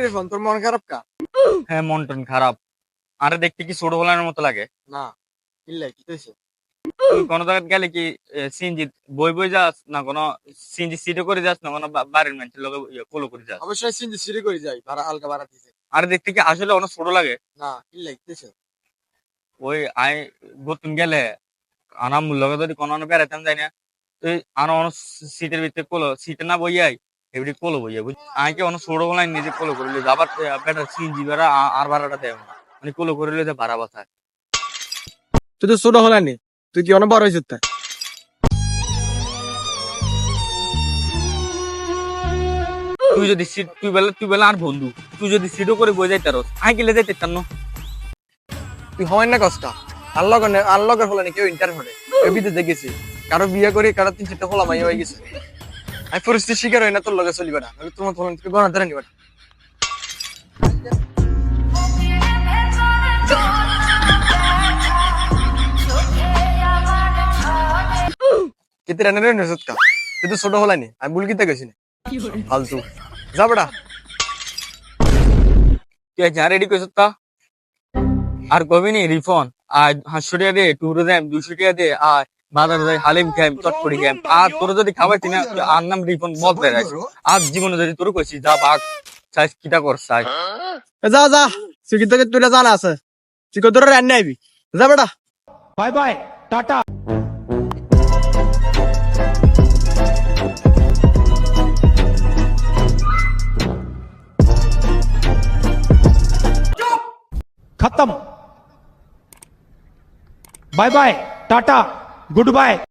রিফন তোর মন খারাপ কা? হ্যাঁ মন টন খারাপ। আরে দেখতে কি ছোট হলার মতো লাগে? না ইল্লাই কি হইছে তুই কোনো জায়গায় গেলে কি সিনজি বই বই যাস না কোনো সিনজি সিটে করে যাস না কোনো বাড়ির মানুষের লগে কোলো করে যাস? অবশ্যই সিনজি সিরি করে যাই ভাড়া হালকা ভাড়া দিছে। আরে দেখতে কি আসলে অনেক ছোট লাগে? না ইল্লাই কি হইছে ওই আই গতুন গেলে আনাম লগে যদি কোনো বেড়াইতাম যাই না। তুই আনো অনেক সিটের ভিতরে কোলো সিটে না বইয়াই এবারে কোলো বইয়া বুঝ আইকে অনেক নিজে কোলো করে লিয়ে আবার বেড়া আর ভাড়াটা দেয় মানে কোলো করে লিয়ে ভাড়া তুই তো ছোট হলানি তুই কি অনেক বড় হয়েছিস তাই? তুই যদি সিট তুই বেলা তুই বেলা আর বন্ধু তুই যদি সিটও করে বই যাইতে রস আই গেলে যাইতে তার তুই হয় না কষ্ট। আল্লাহ আল্লাহ হলানি কেউ ইন্টার হলে। কেউ বিদেশে গেছে। কারও বিয়ে করে কারও তিন চারটা হলা মাইয়া হয়ে গেছে। আমি পরিস্থিতির শিকার হই না, তোর লগে চলিবে না। আমি তোমার ফলন থেকে গণা ধরে নিবে কিতে রান্না রে নসুত কা তুই তো ছোট হলানি আমি ভুল কিতে গেছি না। ফালতু। যা বেটা। তুই যা রেডি কইছ তা? আর কবি রিফন। আর টাকা দে টুরো দেম দুশো টাকা দে আর বাজার যাই হালিম খাইম চটপটি খাইম আর তোর যদি খাবাইতি না তুই আর নাম রিফন বলতে রাখ আর জীবনে যদি তোর কইছি যা বাঘ চাইস কিটা কর চাই যা যা তুই তোকে তুই জানা আছে তুই কত রান্না আইবি যা বেটা बाय बाय टाटा खत्म बाय बाय टाटा goodbye.